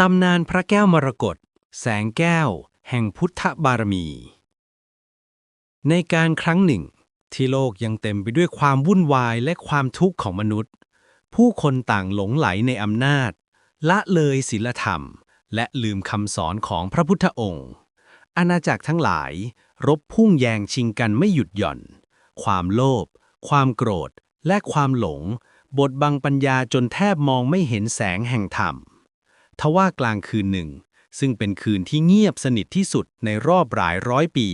ตำนานพระแก้วมรกตแสงแก้ว แห่งพุทธบารมี ในการครั้งหนึ่ง ที่โลกยังเต็มไปด้วยความวุ่นวายและความทุกข์ของมนุษย์ ผู้คนต่างหลงไหลในอำนาจ ละเลยศีลธรรม และลืมคำสอนของพระพุทธองค์ อาณาจักรทั้งหลาย รบพุ่งแยงชิงกันไม่หยุดหย่อน ความโลภความโกรธและความหลงบดบังปัญญาจนแทบมองไม่เห็นแสงแห่งธรรม ทว่ากลางคืนหนึ่ง ซึ่งเป็นคืนที่เงียบสนิทที่สุดในรอบหลายร้อยปี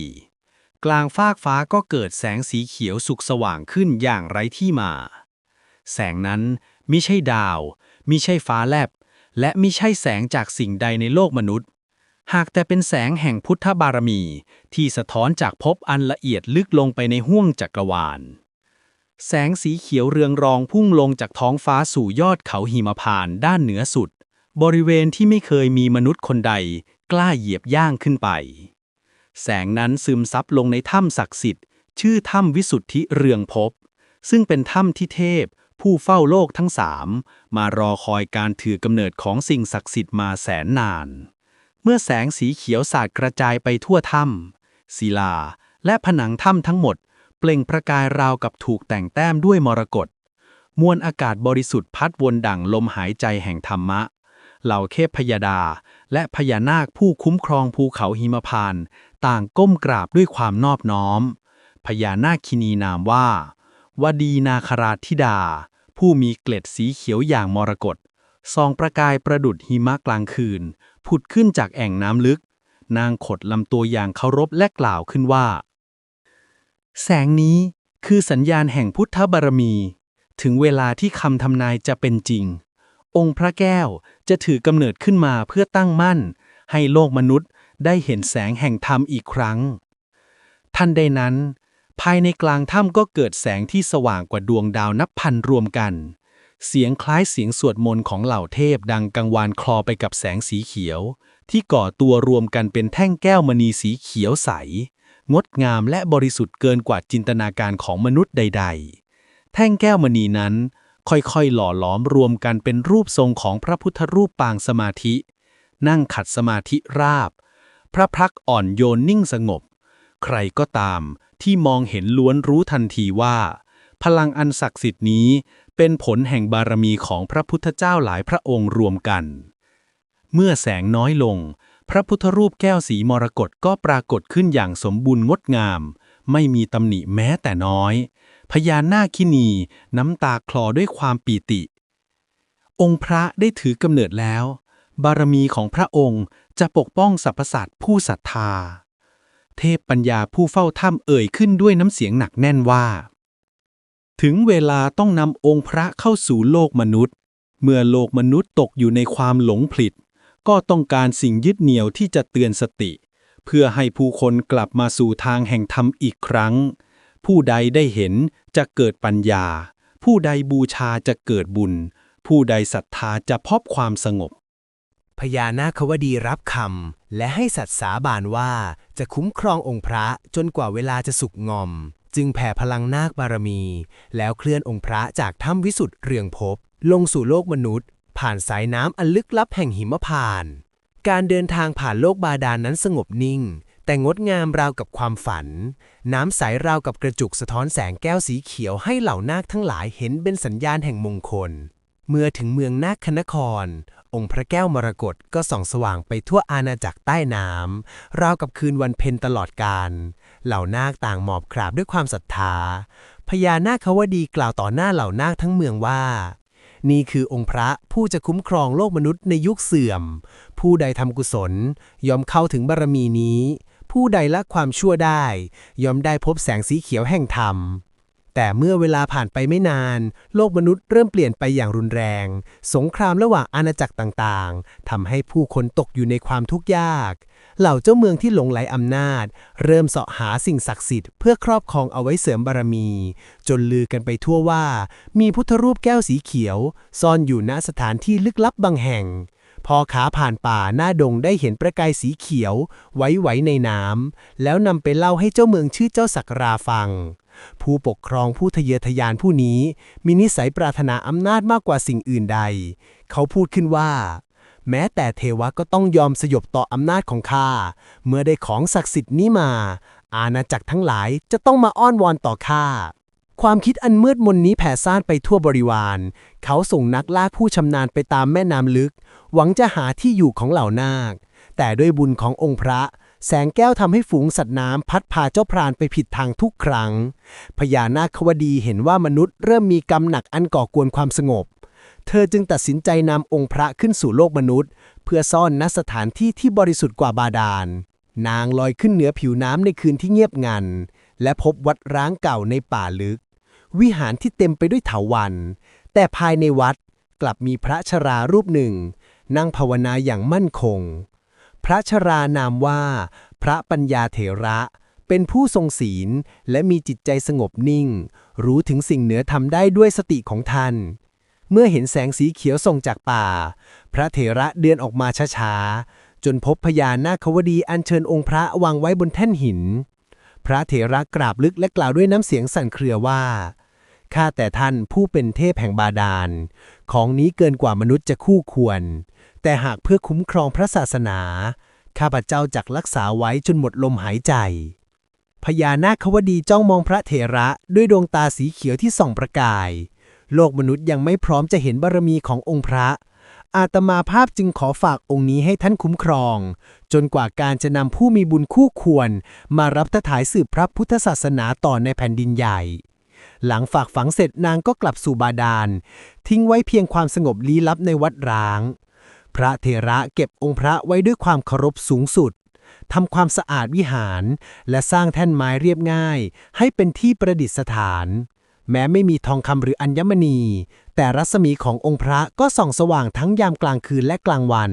กลางฟากฟ้าก็เกิดแสงสีเขียวสุกสว่างขึ้นอย่างไร้ที่มา แสงนั้นมิใช่ดาวมิใช่ฟ้าแลบ และมิใช่แสงจากสิ่งใดในโลกมนุษย์ หากแต่เป็นแสงแห่งพุทธบารมี ที่สะท้อนจากภพอันละเอียดลึกลงไปในห้วงจักรวาล แสงสีเขียวเรืองรองพุ่งลงจากท้องฟ้าสู่ยอดเขาหิมพานด้านเหนือสุด บริเวณที่ไม่เคยมีมนุษย์คนใดกล้าเหยียบย่างขึ้นไป แสงนั้นซึมซับลงในถ้ำศักดิ์สิทธิ์ ชื่อถ้ำวิสุทธิเรืองภพ ซึ่งเป็นถ้ำที่เทพ ผู้เฝ้าโลกทั้งสามมารอคอยการถือกำเนิดของสิ่งศักดิ์สิทธิ์มาแสนนาน เมื่อแสงสีเขียวสาดกระจายไปทั่วถ้ำศิลา และผนังถ้ำทั้งหมด เปล่งประกายราวกับถูกแต่งแต้มด้วยมรกตมวลอากาศบริสุทธิ์พัดวนดั่งลมหายใจแห่งธรรมะ เหล่าเทพพยาดา และพญานาคผู้คุ้มครองภูเขาหิมพานต์ต่างก้มกราบด้วยความนอบน้อม พญานาคคินีนามว่าวดีนาคราธิดา ผู้มีเกล็ดสีเขียวอย่างมรกตส่องประกายประดุดหิมะกลางคืน ผุดขึ้นจากแอ่งน้ำลึก นางขดลำตัวอย่างเคารพและกล่าวขึ้นว่า แสงนี้คือสัญญาณแห่งพุทธบารมี ถึงเวลาที่คำทำนายจะเป็นจริง องค์พระแก้วจะถือกำเนิดขึ้นมาเพื่อตั้งมั่น ให้โลกมนุษย์ได้เห็นแสงแห่งธรรมอีกครั้ง ทันใดนั้น ภายในกลางถ้ำก็เกิดแสงที่สว่างกว่าดวงดาวนับพันรวมกัน เสียงคล้ายเสียงสวดมนต์ของเหล่าเทพดังกังวานคลอไปกับแสงสีเขียว ที่ก่อตัวรวมกันเป็นแท่งแก้วมณีสีเขียวใส งดงามและบริสุทธิ์เกินกว่าจินตนาการของมนุษย์ใด ๆ แท่งแก้วมณีนั้น ค่อยๆ หล่อหลอมรวมกันเป็นรูปทรงของพระพุทธรูปปางสมาธิ นั่งขัดสมาธิราบ พระพักตร์อ่อนโยนนิ่งสงบ ใครก็ตามที่มองเห็นล้วนรู้ทันทีว่า พลังอันศักดิ์สิทธิ์นี้เป็นผลแห่งบารมีของพระพุทธเจ้าหลายพระองค์รวมกัน เมื่อแสงน้อยลง พระพุทธรูปแก้วสีมรกตก็ปรากฏขึ้นอย่างสมบูรณ์งดงาม ไม่มีตำหนิแม้แต่น้อย พญานาคินี น้ำตาคลอด้วยความปีติ องค์พระได้ถือกำเนิดแล้ว บารมีของพระองค์จะปกป้องสรรพสัตว์ผู้ศรัทธา เทพปัญญาผู้เฝ้าถ้ำเอ่ยขึ้นด้วยน้ำเสียงหนักแน่นว่า ถึงเวลาต้องนำองค์พระเข้าสู่โลกมนุษย์ เมื่อโลกมนุษย์ตกอยู่ในความหลงผิดก็ต้องการสิ่งยึดเหนี่ยวที่จะเตือนสติ เพื่อให้ผู้คนกลับมาสู่ทางแห่งธรรมอีกครั้ง ผู้ใดได้เห็นจะเกิดปัญญา ผู้ใดบูชาจะเกิดบุญ ผู้ใดศรัทธาจะพบความสงบ พญานาควดีรับคำและให้สัตย์สาบานว่าจะคุ้มครององค์พระจนกว่าเวลาจะสุกงอม จึงแผ่พลังนาคบารมี แล้วเคลื่อนองค์พระจากถ้ำวิสุทธ์เรืองภพลงสู่โลกมนุษย์ ผ่านสายน้ำอันลึกลับแห่งหิมพานต์การเดินทางผ่านโลกบาดาลนนั้นสงบนิ่ง แต่งดงามราวกับความฝัน น้ำใสราวกับกระจุกสะท้อนแสงแก้วสีเขียวให้เหล่านาคทั้งหลายเห็นเป็นสัญญาณแห่งมงคล เมื่อถึงเมืองนาคคนคร องค์พระแก้วมรกตก็ส่องสว่างไปทั่วอาณาจักรใต้น้ำราวกับคืนวันเพ็ญตลอดกาลเหล่านาคต่างหมอบกราบด้วยความศรัทธา พญานาคาวดีกล่าวต่อหน้าเหล่านาคทั้งเมืองว่านี่คือองค์พระผู้จะคุ้มครองโลกมนุษย์ในยุคเสื่อม ผู้ใดทำกุศลยอมเข้าถึงบารมีนี้ ผู้ใดละความชั่วได้ ย่อมได้พบแสงสีเขียวแห่งธรรม แต่เมื่อเวลาผ่านไปไม่นาน โลกมนุษย์เริ่มเปลี่ยนไปอย่างรุนแรง สงครามระหว่างอาณาจักรต่างๆทำให้ผู้คนตกอยู่ในความทุกข์ยาก เหล่าเจ้าเมืองที่หลงไหลอำนาจ เริ่มเสาะหาสิ่งศักดิ์สิทธิ์เพื่อครอบครองเอาไว้เสริมบารมี จนลือกันไปทั่วว่า มีพุทธรูปแก้วสีเขียว ซ่อนอยู่ณสถานที่ลึกลับบางแห่ง พอขาผ่านป่าหน้าดงได้เห็นประกายสีเขียว ไว้ไว้ในน้ำแล้วนำไปเล่าให้เจ้าเมืองชื่อเจ้าสักราฟัง ผู้ปกครองผู้ทะเยอทะยานผู้นี้ มีนิสัยปรารถนาอำนาจมากกว่าสิ่งอื่นใด เขาพูดขึ้นว่า แม้แต่เทวะก็ต้องยอมสยบต่ออำนาจของข้าเมื่อได้ของศักดิ์สิทธิ์นี้มา อาณาจักรทั้งหลายจะต้องมาอ้อนวอนต่อข้า ความคิดอันมืดมนนี้แผ่ซ่านไปทั่วบริวาร เขาส่งนักล่าผู้ชำนาญไปตามแม่น้ำลึก หวังจะหาที่อยู่ของเหล่านาค แต่ด้วยบุญขององค์พระ แสงแก้วทำให้ฝูงสัตว์น้ำพัดพาเจ้าพรานไปผิดทางทุกครั้ง พญานาควดีเห็นว่ามนุษย์เริ่มมีกรรมหนักอันก่อกวนความสงบ เธอจึงตัดสินใจนำองค์พระขึ้นสู่โลกมนุษย์ เพื่อซ่อนณสถานที่ที่บริสุทธิ์กว่าบาดาล นางลอยขึ้นเหนือผิวน้ำในคืนที่เงียบงันและพบวัดร้างเก่าในป่าลึก วิหารที่เต็มไปด้วยเถาวัลย์แต่ภายในวัดกลับมีพระชรารูปหนึ่ง นั่งภาวนาอย่างมั่นคง พระชรานามว่า พระปัญญาเถระ เป็นผู้ทรงศีลและมีจิตใจสงบนิ่ง รู้ถึงสิ่งเหนือทำได้ด้วยสติของท่านเมื่อเห็นแสงสีเขียวส่งจากป่า พระเถระเดินออกมาช้าๆ จนพบพญานาควดีอัญเชิญองค์พระวางไว้บนแท่นหิน พระเถระกราบลึกและกล่าวด้วยน้ำเสียงสั่นเครือว่า ข้าแต่ท่านผู้เป็นเทพแห่งบาดาล ของนี้เกินกว่ามนุษย์จะคู่ควร แต่หากเพื่อคุ้มครองพระศาสนา ข้าพเจ้าจักรักษาไว้จนหมดลมหายใจ พญานาควดีจ้องมองพระเถระด้วยดวงตาสีเขียวที่ส่องประกาย โลกมนุษย์ยังไม่พร้อมจะเห็นบารมีขององค์พระ อาตมาภาพจึงขอฝากองค์นี้ให้ท่านคุ้มครอง จนกว่าการจะนำผู้มีบุญคู่ควร มารับถถายสืบพระพุทธศาสนาต่อในแผ่นดินใหญ่ หลังฝากฝังเสร็จนางก็กลับสู่บาดาล ทิ้งไว้เพียงความสงบลี้ลับในวัดร้าง พระเถระเก็บองค์พระไว้ด้วยความเคารพสูงสุดทำความสะอาดวิหาร และสร้างแท่นไม้เรียบง่าย ให้เป็นที่ประดิษฐาน แม้ไม่มีทองคำหรืออัญมณี แต่รัศมีขององค์พระก็ส่องสว่างทั้งยามกลางคืนและกลางวัน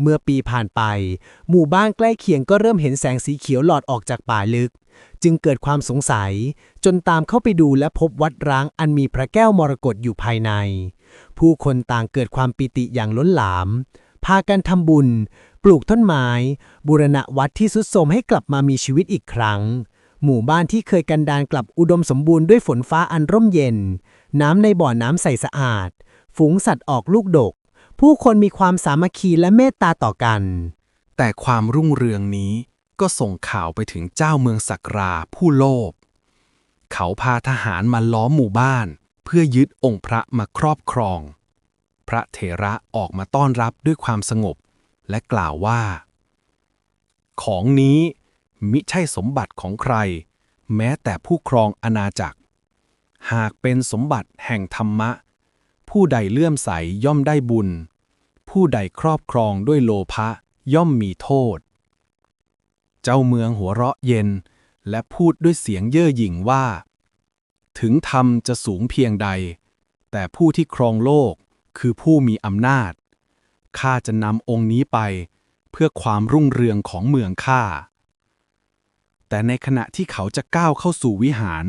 เมื่อปีผ่านไป หมู่บ้านใกล้เคียงก็เริ่มเห็นแสงสีเขียวหลอดออกจากป่าลึก จึงเกิดความสงสัย จนตามเข้าไปดูและพบวัดร้างอันมีพระแก้วมรกตอยู่ภายใน ผู้คนต่างเกิดความปิติอย่างล้นหลาม พากันทำบุญ ปลูกต้นไม้ บูรณะวัดที่สุดโทรมให้กลับมามีชีวิตอีกครั้งหมู่บ้านที่เคยกันดานกลับอุดมสมบูรณ์ด้วยฝนฟ้าอันร่มเย็น น้ำในบ่อน้ำใสสะอาด ฝูงสัตว์ออกลูกดก ผู้คนมีความสามัคคีและเมตตาต่อกัน แต่ความรุ่งเรืองนี้ก็ส่งข่าวไปถึงเจ้าเมืองสักราผู้โลภ เขาพาทหารมาล้อมหมู่บ้าน เพื่อยึดองค์พระมาครอบครอง พระเถระออกมาต้อนรับด้วยความสงบ และกล่าวว่า ของนี้มิใช่สมบัติของใคร แม้แต่ผู้ครองอาณาจักร หากเป็นสมบัติแห่งธรรมะ ผู้ใดเลื่อมใสย่อมได้บุญ ผู้ใดครอบครองด้วยโลภะย่อมมีโทษ เจ้าเมืองหัวเราะเย็น และพูดด้วยเสียงเย่อหยิ่งว่า ถึงธรรมจะสูงเพียงใด แต่ผู้ที่ครองโลกคือผู้มีอำนาจ ข้าจะนำองค์นี้ไป เพื่อความรุ่งเรืองของเมืองข้า แต่ในขณะที่เขาจะก้าวเข้าสู่วิหาร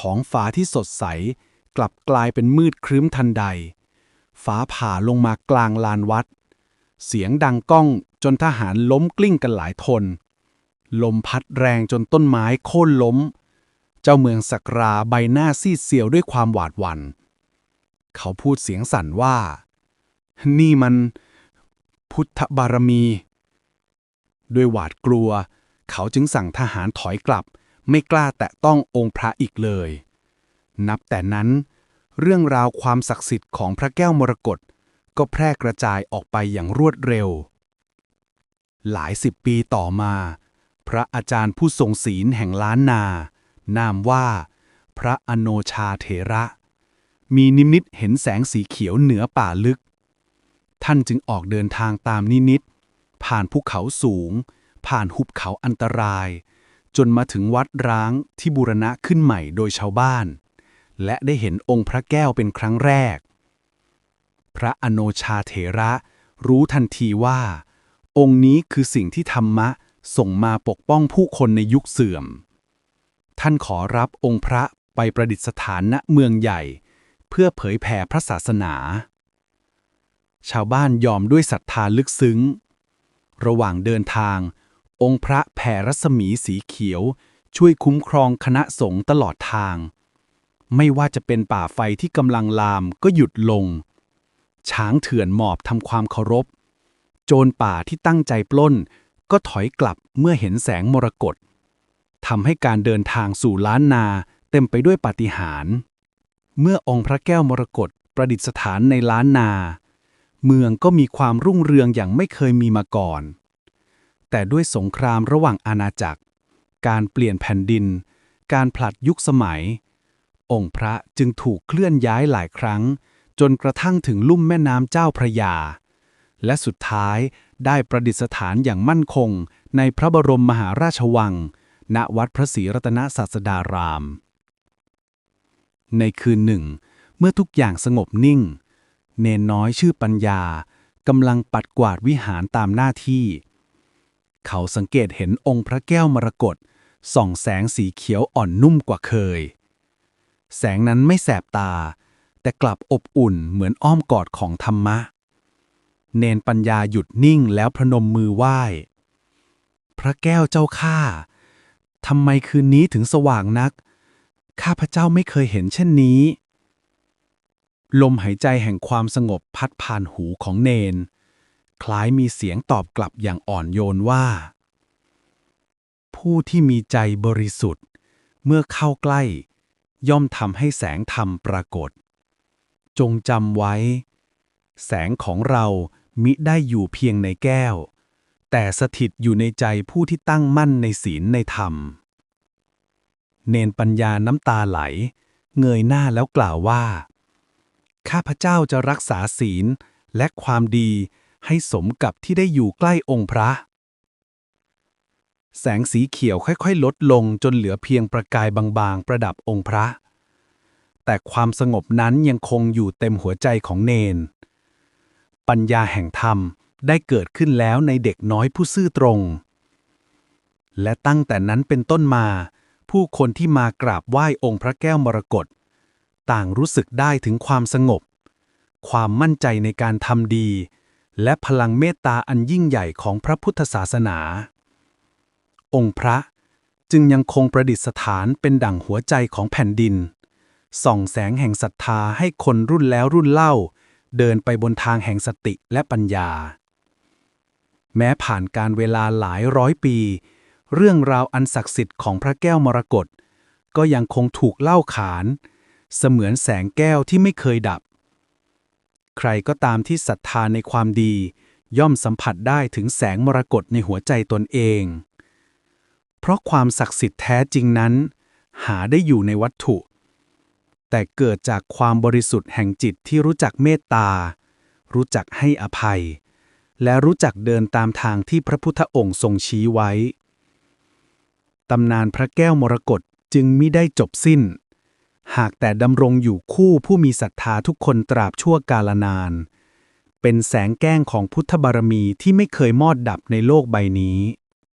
ท้องฟ้าที่สดใส กลับกลายเป็นมืดครึ้มทันใด ฟ้าผ่าลงมากลางลานวัด เสียงดังก้องจนทหารล้มกลิ้งกันหลายทน ลมพัดแรงจนต้นไม้โค่นล้ม เจ้าเมืองสักราใบหน้าซีดเซียวด้วยความหวาดหวัน่น เขาพูดเสียงสั่นว่า นี่มัน พุทธบารมี ด้วยหวาดกลัว เขาจึงสั่งทหารถอยกลับ ไม่กล้าแตะต้ององค์พระอีกเลย นับแต่นั้น เรื่องราวความศักดิ์สิทธิ์ของพระแก้วมรกตก็แพร่กระจายออกไปอย่างรวดเร็ว หลายสิบปีต่อมา พระอาจารย์ผู้ทรงศีลแห่งล้านนา นามว่า พระอโนชาเถระ มีนิมิตเห็นแสงสีเขียวเหนือป่าลึก ท่านจึงออกเดินทางตามนิมิตผ่านภูเขาสูง ผ่านหุบเขาอันตราย จนมาถึงวัดร้างที่บูรณะขึ้นใหม่โดยชาวบ้าน และได้เห็นองค์พระแก้วเป็นครั้งแรก พระอโนชาเถระรู้ทันทีว่า องค์นี้คือสิ่งที่ธรรมะส่งมาปกป้องผู้คนในยุคเสื่อม ท่านขอรับองค์พระไปประดิษฐานณเมืองใหญ่ เพื่อเผยแผ่พระศาสนา ชาวบ้านยอมด้วยศรัทธาลึกซึ้ง ระหว่างเดินทาง องค์พระแผ่รัศมีสีเขียว ช่วยคุ้มครองคณะสงฆ์ตลอดทาง ไม่ว่าจะเป็นป่าไฟที่กำลังลามก็หยุดลง ช้างเถื่อนหมอบทำความเคารพ โจรป่าที่ตั้งใจปล้น ก็ถอยกลับเมื่อเห็นแสงมรกตทำให้การเดินทางสู่ล้านนาเต็มไปด้วยปาฏิหาริย์เมื่อองค์พระแก้วมรกตประดิษฐานในล้านนา เมืองก็มีความรุ่งเรืองอย่างไม่เคยมีมาก่อน แต่ด้วยสงครามระหว่างอาณาจักร การเปลี่ยนแผ่นดิน การผลัดยุคสมัย องค์พระจึงถูกเคลื่อนย้ายหลายครั้ง จนกระทั่งถึงลุ่มแม่น้ำเจ้าพระยา และสุดท้ายได้ประดิษฐานอย่างมั่นคงในพระบรมมหาราชวัง ณวัดพระศรีรัตนศาสดาราม ในคืนหนึ่ง เมื่อทุกอย่างสงบนิ่ง เนนน้อยชื่อปัญญากำลังปัดกวาดวิหารตามหน้าที่ เขาสังเกตเห็นองค์พระแก้วมรกตส่องแสงสีเขียวอ่อนนุ่มกว่าเคย แสงนั้นไม่แสบตา แต่กลับอบอุ่นเหมือนอ้อมกอดของธรรมะ เนนปัญญาหยุดนิ่งแล้วพนมมือไหว้ พระแก้วเจ้าข้าทำไมคืนนี้ถึงสว่างนัก ข้าพระเจ้าไม่เคยเห็นเช่นนี้ ลมหายใจแห่งความสงบพัดผ่านหูของเนน คล้ายมีเสียงตอบกลับอย่างอ่อนโยนว่า ผู้ที่มีใจบริสุทธิ์ เมื่อเข้าใกล้ ย่อมทำให้แสงธรรมปรากฏ จงจำไว้ แสงของเรามิได้อยู่เพียงในแก้ว แต่สถิตอยู่ในใจผู้ที่ตั้งมั่นในศีลในธรรม เนนปัญญาน้ำตาไหล เงยหน้าแล้วกล่าวว่า ข้าพเจ้าจะรักษาศีลและความดี ให้สมกับที่ได้อยู่ใกล้องค์พระ แสงสีเขียวค่อยๆ ลดลงจนเหลือเพียงประกายบางๆ ประดับองค์พระ แต่ความสงบนั้นยังคงอยู่เต็มหัวใจของเนน ปัญญาแห่งธรรมได้เกิดขึ้นแล้วในเด็กน้อยผู้ซื่อตรง และตั้งแต่นั้นเป็นต้นมา ผู้คนที่มากราบไหว้องค์พระแก้วมรกตต่างรู้สึกได้ถึงความสงบ ความมั่นใจในการทำดี และพลังเมตตาอันยิ่งใหญ่ของพระพุทธศาสนา องค์พระจึงยังคงประดิษฐานเป็นดั่งหัวใจของแผ่นดิน ส่องแสงแห่งศรัทธาให้คนรุ่นแล้วรุ่นเล่า เดินไปบนทางแห่งสติและปัญญา แม้ผ่านการเวลาหลายร้อยปี เรื่องราวอันศักดิ์สิทธิ์ของพระแก้วมรกตก็ยังคงถูกเล่าขาน เสมือนแสงแก้วที่ไม่เคยดับ ใครก็ตามที่ศรัทธาในความดี ย่อมสัมผัสได้ถึงแสงมรกตในหัวใจตนเอง เพราะความศักดิ์สิทธิ์แท้จริงนั้น หาได้อยู่ในวัตถุ แต่เกิดจากความบริสุทธิ์แห่งจิตที่รู้จักเมตตา รู้จักให้อภัย และรู้จักเดินตามทางที่พระพุทธองค์ทรงชี้ไว้ตำนานพระแก้วมรกตจึงมิได้จบสิ้น หากแต่ดำรงอยู่คู่ผู้มีศรัทธาทุกคนตราบชั่วกาลนาน เป็นแสงแก้งของพุทธบารมีที่ไม่เคยมอดดับในโลกใบนี้